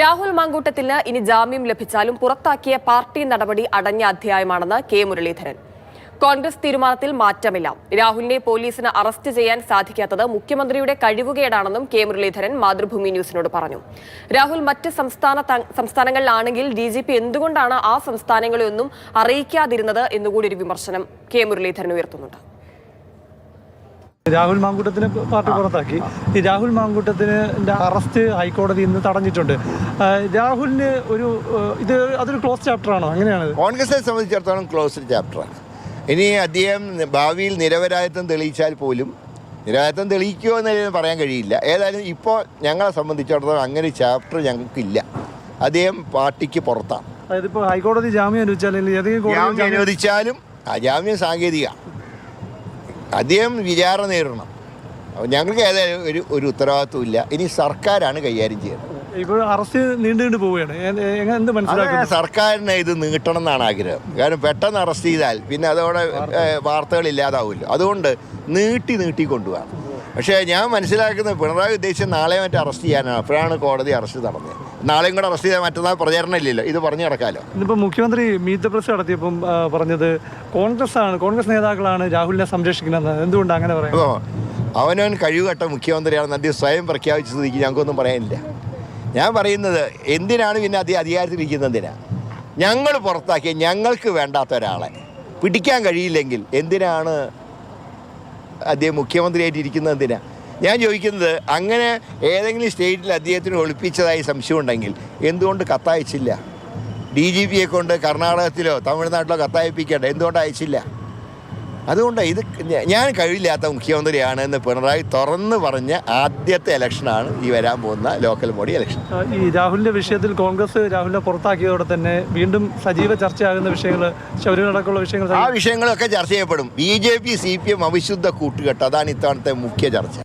രാഹുൽ മാങ്കൂട്ടത്തിന് ഇനി ജാമ്യം ലഭിച്ചാലും പുറത്താക്കിയ പാർട്ടി നടപടി അടഞ്ഞ അധ്യായമാണെന്ന് കെ മുരളീധരൻ. കോൺഗ്രസ് തീരുമാനത്തിൽ മാറ്റമില്ല. രാഹുലിനെ പോലീസിന് അറസ്റ്റ് ചെയ്യാൻ സാധിക്കാത്തത് മുഖ്യമന്ത്രിയുടെ കഴിവുകേടാണെന്നും കെ മുരളീധരൻ മാതൃഭൂമി ന്യൂസിനോട് പറഞ്ഞു. രാഹുൽ മറ്റ് സംസ്ഥാന സംസ്ഥാനങ്ങളിലാണെങ്കിൽ ഡി ജി പി എന്തുകൊണ്ടാണ് ആ സംസ്ഥാനങ്ങളെയൊന്നും അറിയിക്കാതിരുന്നത് എന്നുകൂടി ഒരു വിമർശനം കെ മുരളീധരൻ ഉയർത്തുന്നുണ്ട്. രാഹുൽ മാങ്കൂട്ടത്തിനെ പാർട്ടി പുറത്താക്കി. ഈ രാഹുൽ മാങ്കൂട്ടത്തിന് അറസ്റ്റ് ഹൈക്കോടതി ഇന്ന് തടഞ്ഞിട്ടുണ്ട്. രാഹുലിന് ഒരു ഇത് അതൊരു ക്ലോസ് ചാപ്റ്റർ ആണോ? അങ്ങനെയാണ് കോൺഗ്രസിനെ സംബന്ധിച്ചിടത്തോളം ക്ലോസ്ഡ് ചാപ്റ്ററാണ് ഇനി അദ്ദേഹം ഭാവിയിൽ നിരപരാധിത്വം തെളിയിച്ചാൽ പോലും നിരപരാധിത്വം തെളിയിക്കുമോ എന്ന് പറയാൻ കഴിയില്ല. ഏതായാലും ഇപ്പോൾ ഞങ്ങളെ സംബന്ധിച്ചിടത്തോളം അങ്ങനെ ചാപ്റ്റർ ഞങ്ങൾക്കില്ല. അദ്ദേഹം പാർട്ടിക്ക് പുറത്താണ്. അതായത് ഇപ്പോൾ ഹൈക്കോടതി ജാമ്യം കോടതി ജാമ്യം അനുവദിച്ചാലും ആ ജാമ്യം സാങ്കേതിക. അദ്ദേഹം വിചാരണ നേരിടണം. ഞങ്ങൾക്ക് ഏതായാലും ഒരു ഒരു ഉത്തരവാദിത്വം ഇല്ല. ഇനി സർക്കാരാണ് കൈകാര്യം ചെയ്യുന്നത്. ഇപ്പോൾ അറസ്റ്റ് നീണ്ടു നീണ്ടു പോവുകയാണ്. എ- എ- എങ്ങനെ എന്ത് അത് സർക്കാരിന് ഇത് നീട്ടണം എന്നാണ് ആഗ്രഹം. കാരണം പെട്ടെന്ന് അറസ്റ്റ് ചെയ്താൽ പിന്നെ അതോടെ വാർത്തകൾ ഇല്ലാതാവുമല്ലോ. അതുകൊണ്ട് നീട്ടി നീട്ടി കൊണ്ടുപോകാം പക്ഷേ ഞാൻ മനസ്സിലാക്കുന്നത് പിണറായി ഉദ്ദേശിച്ച് നാളെ മറ്റേ അറസ്റ്റ് ചെയ്യാനാണ്. അപ്പോഴാണ് കോടതി അറസ്റ്റ് നടന്നത്. നാളെയും കൂടെ അറസ്റ്റ് ചെയ്താൽ മറ്റന്നാൾ പ്രചാരണം ഇല്ലല്ലോ ഇത് പറഞ്ഞു കിടക്കാമല്ലോ ഇന്നിപ്പോൾ മുഖ്യമന്ത്രി മീറ്റ് ദ പ്രസ് നടത്തിയപ്പം പറഞ്ഞത് കോൺഗ്രസ് ആണ് കോൺഗ്രസ് നേതാക്കളാണ് രാഹുലിനെ സംരക്ഷിക്കുന്നത് എന്തുകൊണ്ടാണ് അങ്ങനെ പറയുന്നത് അവനവൻ കഴിവുകെട്ട മുഖ്യമന്ത്രിയാണെന്ന് അദ്ദേഹം സ്വയം പ്രഖ്യാപിച്ച സ്ഥിതിക്ക് ഞങ്ങൾക്കൊന്നും പറയാനില്ല. ഞാൻ പറയുന്നത് എന്തിനാണ് പിന്നെ അതി അധികാരത്തിലിരിക്കുന്നത് എന്തിനാ? ഞങ്ങൾ പുറത്താക്കിയ ഞങ്ങൾക്ക് വേണ്ടാത്ത ഒരാളെ പിടിക്കാൻ കഴിയില്ലെങ്കിൽ എന്തിനാണ് അദ്ദേഹം മുഖ്യമന്ത്രിയായിട്ട് ഇരിക്കുന്നത് എന്തിനാ? ഞാൻ ചോദിക്കുന്നത് അങ്ങനെ ഏതെങ്കിലും സ്റ്റേറ്റിൽ അദ്ദേഹത്തിന് ഒളിപ്പിച്ചതായി സംശയമുണ്ടെങ്കിൽ എന്തുകൊണ്ട് കത്തയച്ചില്ല? ഡി ജി പിയെ കൊണ്ട് കർണാടകത്തിലോ തമിഴ്നാട്ടിലോ കത്തയപ്പിക്കേണ്ട എന്തുകൊണ്ട് അയച്ചില്ല? അതുകൊണ്ട് ഇത് ഞാൻ കഴിവില്ലാത്ത മുഖ്യമന്ത്രിയാണ് എന്ന് പിണറായി തുറന്ന് പറഞ്ഞ ആദ്യത്തെ ഇലക്ഷനാണ് ഈ വരാൻ പോകുന്ന ലോക്കൽ ബോഡി ഇലക്ഷൻ. ഈ രാഹുലിന്റെ വിഷയത്തിൽ കോൺഗ്രസ് രാഹുലിനെ പുറത്താക്കിയതോടെ തന്നെ വീണ്ടും സജീവ ചർച്ചയാകുന്ന വിഷയങ്ങൾ ശബരിമല അടക്കമുള്ള വിഷയങ്ങൾ ആ വിഷയങ്ങളൊക്കെ ചർച്ച ചെയ്യപ്പെടും. B J P C P M അവിശുദ്ധ കൂട്ടുകെട്ട്. അതാണ് ഇത്തവണത്തെ മുഖ്യ ചർച്ച.